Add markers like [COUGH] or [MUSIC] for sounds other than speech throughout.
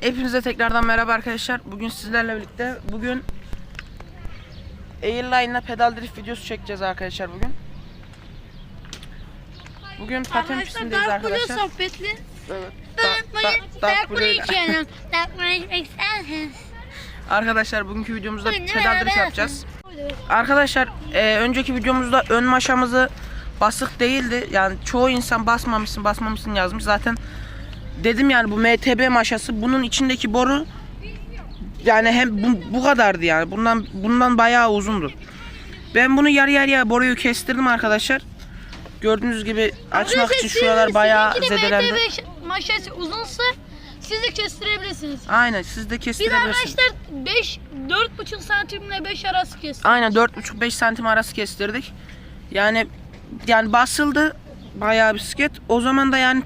Hepinize tekrardan merhaba arkadaşlar. Bugün sizlerle birlikte bugün Airline'la pedal drift videosu çekeceğiz arkadaşlar bugün. Bugün paten pistindeyiz Dark arkadaşlar. sohbetli. Evet. Dark Da- da- Dark Dark. Dark. [LAUGHS] Arkadaşlar bugünkü videomuzda Bugün pedal drift yapacağız. Arkadaşlar e, önceki videomuzda ön maşamızı basık değildi. Yani çoğu insan basmamışsın basmamışsın yazmış. Zaten dedim yani bu MTB maşası bunun içindeki boru yani hem bu, bu kadardı yani. Bundan bundan bayağı uzundu. Ben bunu yarı yarıya boruyu kestirdim arkadaşlar. Gördüğünüz gibi açmak için şuralar bayağı zedelendi. Maşası uzunsa siz de kestirebilirsiniz. Aynen siz de Biz kestirebilirsiniz. arkadaşlar 5 4,5 santimle 5 arası kestik. Aynen 4,5-5 santim arası kestirdik. Yani yani basıldı bayağı bisiklet. O zaman da yani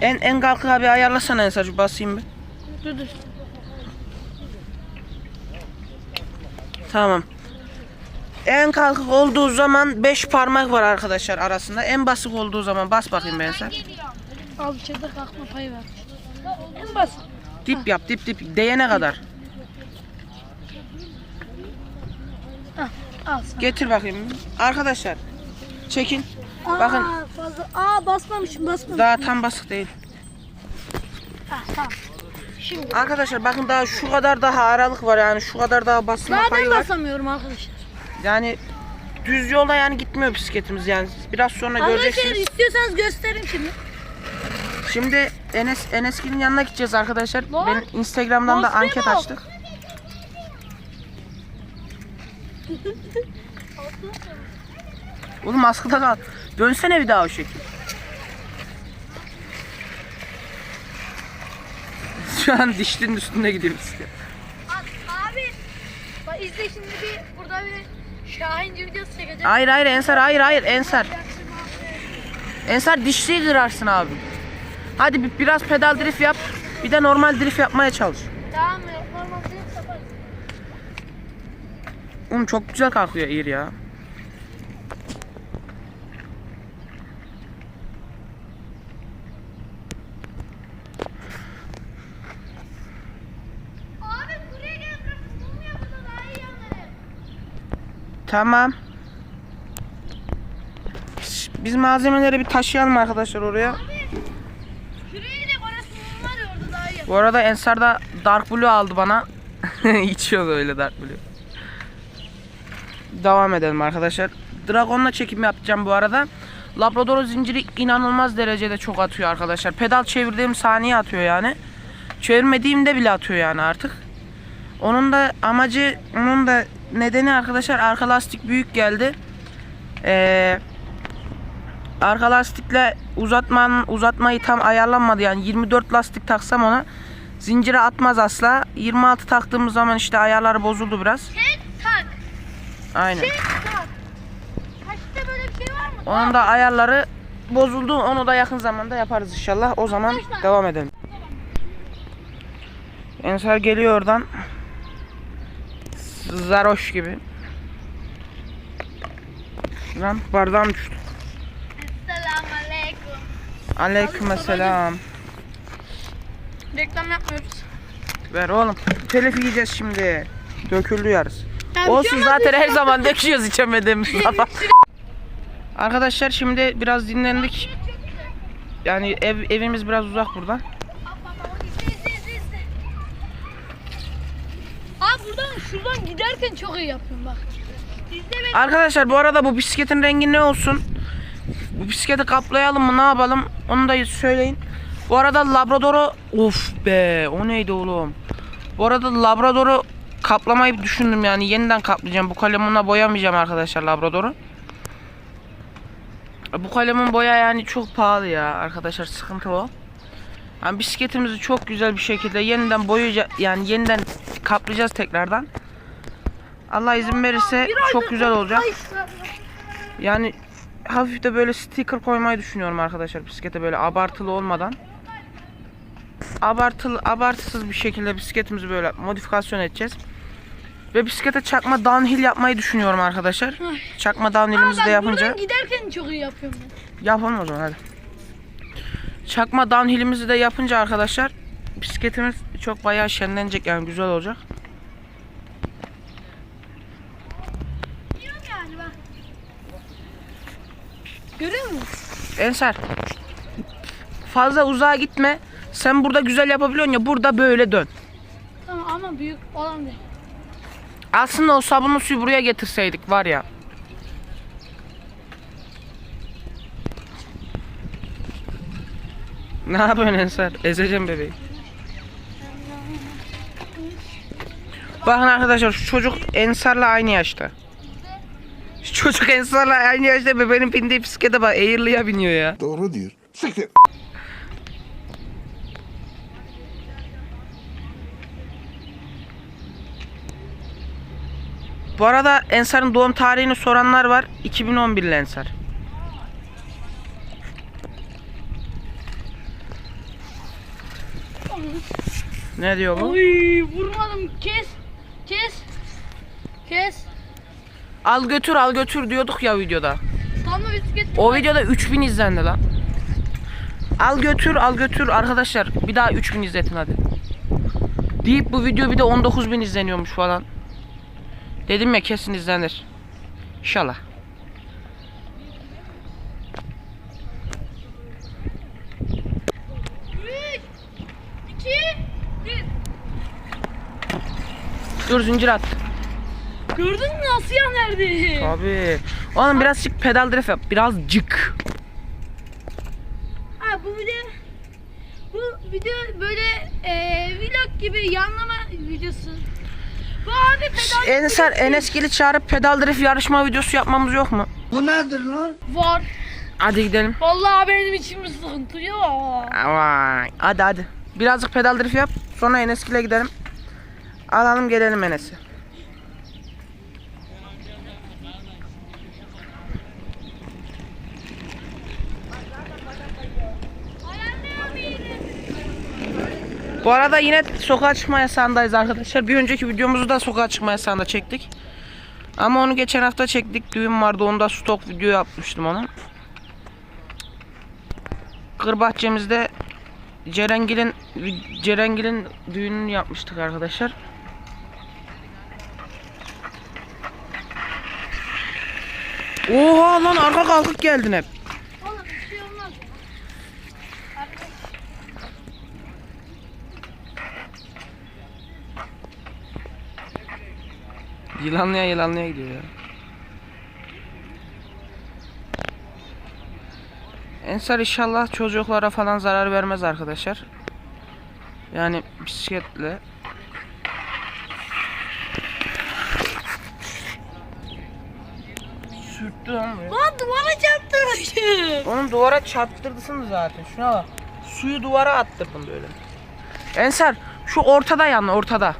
en en kalkı abi ayarlasana Ensar'cı basayım bir. Dur dur. Tamam. En kalkık olduğu zaman 5 parmak var arkadaşlar arasında. En basık olduğu zaman bas bakayım ben sen. Al içeride kalkma payı var. En basit. Dip yap dip dip değene kadar. Al, al sana. Getir bakayım. Arkadaşlar çekin. Bakın Aa, fazla. Aa basmamışım basmamışım. daha tam basık değil. Ha, tamam. Şimdi. Arkadaşlar bakın daha şu kadar daha aralık var yani şu kadar daha basma Daha payı var. basamıyorum arkadaşlar. Yani düz yolda yani gitmiyor bisikletimiz yani. Biraz sonra Arkadaşlar göreceksiniz. istiyorsanız göstereyim şimdi. Şimdi Enes Eneskin'in yanına gideceğiz arkadaşlar. Lan, Benim Instagram'dan da anket açtık. [LAUGHS] Oğlum askıda kal. Dönsene bir daha o şekil. [LAUGHS] Şu an dişlinin üstünde gidiyor bisiklet. Abi bak izle şimdi bir burada bir Şahinci videosu çekeceğim. Hayır hayır Ensar hayır hayır Ensar. Ensar dişliği kırarsın abi. Hadi bir, biraz pedal drift yap. Bir de normal drift yapmaya çalış. Tamam? Normal drift yaparız. Oğlum çok güzel kalkıyor Eğir ya. Abi buraya gel burası bulmuyor burada daha iyi yanları. Tamam. Biz malzemeleri bir taşıyalım arkadaşlar oraya. Bu arada Ensar da Dark Blue aldı bana. [LAUGHS] İçiyordu öyle Dark Blue. Devam edelim arkadaşlar. Dragon'la çekim yapacağım bu arada. Labrador zinciri inanılmaz derecede çok atıyor arkadaşlar. Pedal çevirdiğim saniye atıyor yani. Çevirmediğimde bile atıyor yani artık. Onun da amacı, onun da nedeni arkadaşlar arka lastik büyük geldi. Ee, arka lastikle uzatmanın uzatmayı tam ayarlanmadı yani 24 lastik taksam ona zincire atmaz asla. 26 taktığımız zaman işte ayarları bozuldu biraz. Tak. Aynen. Tek tak. Kaçta böyle bir şey var mı? Onun da ayarları bozuldu. Onu da yakın zamanda yaparız inşallah. O zaman devam edelim. Ensar geliyor oradan. Zaroş gibi. Lan bardağım düştü. Selamun aleyküm. Aleykümselam. Reklam yapmıyoruz. Ver oğlum. Telef yiyeceğiz şimdi. Döküldü yarısı. Ya bir Olsun şey zaten her zaman döküyoruz içemediğimiz [LAUGHS] zaman. Arkadaşlar şimdi biraz dinlendik. Yani ev, evimiz biraz uzak buradan. İzle izle izle izle. Abi buradan şuradan giderken çok iyi yapıyorum bak. Arkadaşlar bu arada bu bisikletin rengi ne olsun? Bu bisikleti kaplayalım mı ne yapalım? Onu da söyleyin. Bu arada Labrador'u of be o neydi oğlum? Bu arada Labrador'u kaplamayı düşündüm yani yeniden kaplayacağım. Bu kalemimle boyamayacağım arkadaşlar Labrador'u. Bu kalemin boya yani çok pahalı ya arkadaşlar sıkıntı o. Yani bisikletimizi çok güzel bir şekilde yeniden boyayacağız yani yeniden kaplayacağız tekrardan. Allah izin verirse çok güzel olacak. Yani hafif de böyle sticker koymayı düşünüyorum arkadaşlar bisiklete böyle abartılı olmadan. Abartılı abartısız bir şekilde bisikletimizi böyle modifikasyon edeceğiz. Ve bisiklete çakma downhill yapmayı düşünüyorum arkadaşlar. Çakma downhill'imizi de yapınca giderken çok iyi yapıyorum ben. yapalım o zaman hadi. Çakma downhill'imizi de yapınca arkadaşlar bisikletimiz çok bayağı şenlenecek yani güzel olacak. Diyorum yani bak. Görüyor musun? Ensar fazla uzağa gitme. Sen burada güzel yapabiliyorsun ya burada böyle dön. Tamam ama büyük olan değil. Aslında o sabunlu suyu buraya getirseydik var ya. Ne yapıyorsun Ensar? Ezeceğim bebeği. Bakın arkadaşlar şu çocuk Ensar'la aynı yaşta. Şu çocuk Ensar'la aynı yaşta bebeğin bindiği bisiklete bak Air'lıya biniyor ya. Doğru diyor. Siktir. Bu arada Ensar'ın doğum tarihini soranlar var. 2011'li Ensar. Ne diyor bu? Oy vurmadım kes. Kes. Kes. Al götür al götür diyorduk ya videoda. Bisiklet. O videoda 3000 izlendi lan. Al götür al götür arkadaşlar bir daha 3000 izletin hadi. Deyip bu video bir de 19000 izleniyormuş falan. Dedim ya kesin izlenir. İnşallah. Üç. İki. Bir. Dur zincir at. Gördün mü nasıl yanerdi? Abi. Oğlum birazcık pedal drift yap. Birazcık. Ha bu video bu video böyle e, vlog gibi yanlama videosu. Bu abi pedal Ensar Enesgil'i çağırıp pedal drift yarışma videosu yapmamız yok mu? var. Hadi gidelim. Vallahi benim içim sıkıntı yok. Vay. Hadi hadi. Birazcık pedal drift yap. Sonra Enesgil'e gidelim. Alalım gelelim Enes'i. Bu arada yine sokağa çıkma yasağındayız arkadaşlar. Bir önceki videomuzu da sokağa çıkma yasağında çektik. Ama onu geçen hafta çektik. Düğün vardı. Onda stok video yapmıştım onu. Kır bahçemizde Cerengil'in Cerengil'in düğününü yapmıştık arkadaşlar. Oha lan arka kalkıp geldin hep. Oğlum bir şey olmaz. Yılanlıya yılanlıya gidiyor ya. Ensar inşallah çocuklara falan zarar vermez arkadaşlar. Yani bisikletle. Sürttü lan buraya. Lan duvara çarptırmışım. Onun duvara çarptırdısın zaten. Şuna bak. Suyu duvara attırdın böyle. Ensar şu ortada yanla ortada.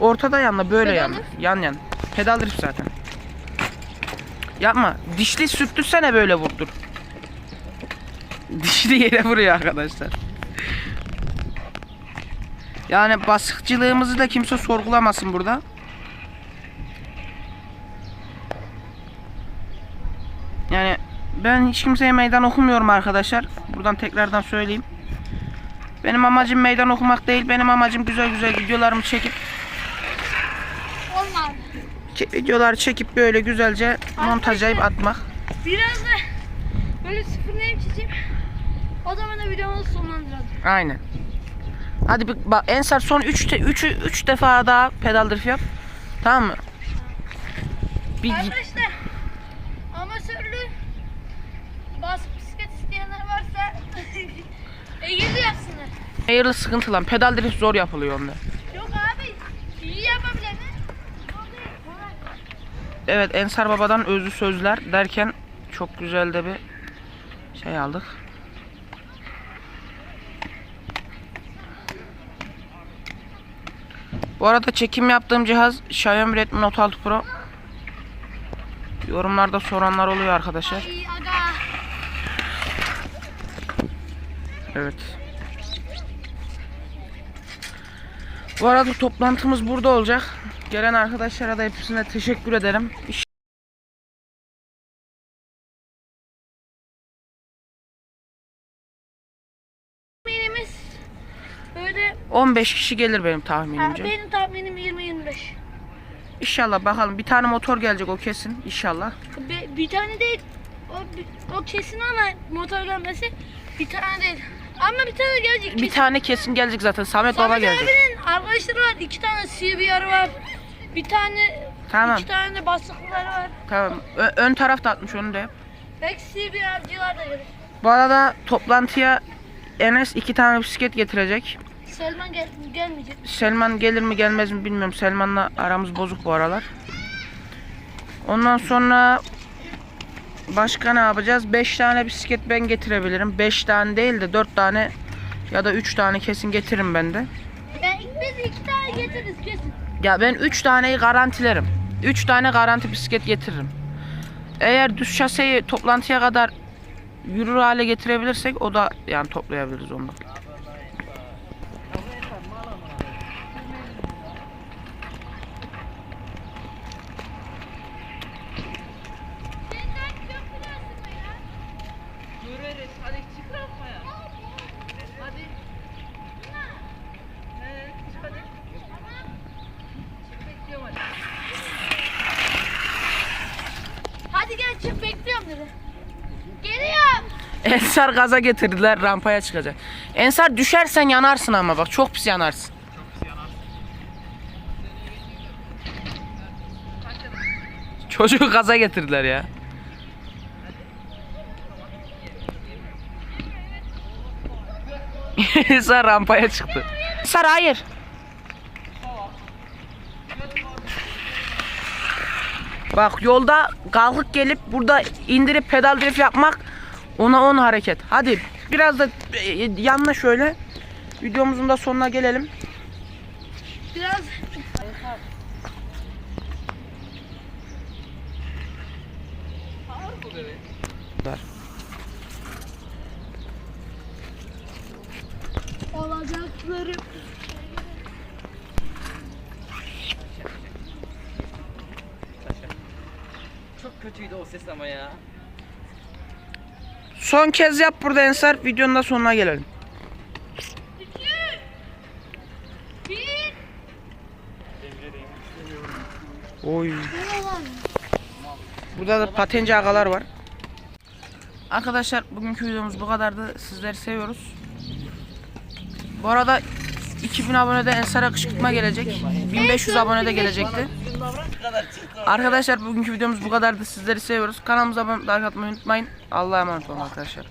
Ortada yanla böyle Pedal yanla. Yan yan. Pedal drift zaten. Yapma. Dişli sürttürsene böyle vurdur. [LAUGHS] Dişli yere vuruyor arkadaşlar. Yani basıkçılığımızı da kimse sorgulamasın burada. Yani ben hiç kimseye meydan okumuyorum arkadaşlar. Buradan tekrardan söyleyeyim. Benim amacım meydan okumak değil. Benim amacım güzel güzel videolarımı çekip videolar çekip böyle güzelce montajlayıp atmak. Biraz da böyle sıfırlayıp çizeyim. O zaman da videomuzu sonlandıralım. Aynen. Hadi bir, bak Ensar son 3 3 3 defa daha pedal drift yap. Tamam mı? Bir Arkadaşlar amatörlü bas bisiklet isteyenler varsa [LAUGHS] Ege'de yapsınlar. hayırlı sıkıntı lan. Pedal drift zor yapılıyor onda. Yok abi iyi yapabilenler. zor değil, kolay. Evet Ensar Baba'dan özlü sözler derken çok güzel de bir şey aldık. Bu arada çekim yaptığım cihaz Xiaomi Redmi Note 6 Pro. Yorumlarda soranlar oluyor arkadaşlar. Evet. Bu arada toplantımız burada olacak. Gelen arkadaşlara da hepsine teşekkür ederim. İş- Menimiz 15 kişi gelir benim Ha, tahminimce. benim tahminim 20-25. İnşallah bakalım. Bir tane motor gelecek o kesin inşallah. Be- bir tane değil. O, o kesin ama motor gelmesi bir tane değil. Ama bir tane gelecek. Bir kesin. tane kesin gelecek zaten. Samet Baba Samet gelecek. abinin arkadaşları var. iki tane CBR var. Bir tane Tamam. iki tane de var. Tamam. Ö- ön taraf da atmış onu da yap. Belki CBR'cılar da gelir. Bu arada toplantıya Enes iki tane bisiklet getirecek. Selman gel gelmeyecek. Selman gelir mi gelmez mi bilmiyorum. Selman'la aramız bozuk bu aralar. Ondan sonra başka ne yapacağız? 5 tane bisiklet ben getirebilirim. 5 tane değil de 4 tane ya da 3 tane kesin getiririm ben de. Ben, biz iki tane getiririz kesin. Ya ben 3 taneyi garantilerim. 3 tane garanti bisiklet getiririm. Eğer düz şaseyi toplantıya kadar yürür hale getirebilirsek o da yani toplayabiliriz onu. da. Hadi gel çık bekliyorum dedi. Geliyorum. Ensar gaza getirdiler rampaya çıkacak. Ensar düşersen yanarsın ama bak çok pis yanarsın. Çocuğu gaza getirdiler ya. [LAUGHS] Ensar rampaya çıktı. Ensar hayır. Bak yolda kalkıp gelip burada indirip pedal drift yapmak ona 10 hareket. Hadi biraz da e, yanına şöyle. Videomuzun da sonuna gelelim. Biraz Dar. olacakları. Çok kötüydü o ses ama ya. Son kez yap burada Ensar. Videonun da sonuna gelelim. Oy. Burada da patenci agalar var. Arkadaşlar bugünkü videomuz bu kadardı. Sizleri seviyoruz. Bu arada 2000 abonede Ensar kışkırtma gelecek. 1500 abonede gelecekti. Arkadaşlar bugünkü videomuz bu kadardı. Sizleri seviyoruz. Kanalımıza abone like atmayı unutmayın. Allah'a emanet olun arkadaşlar.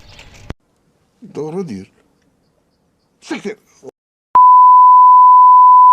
Doğru diyor. Siktir.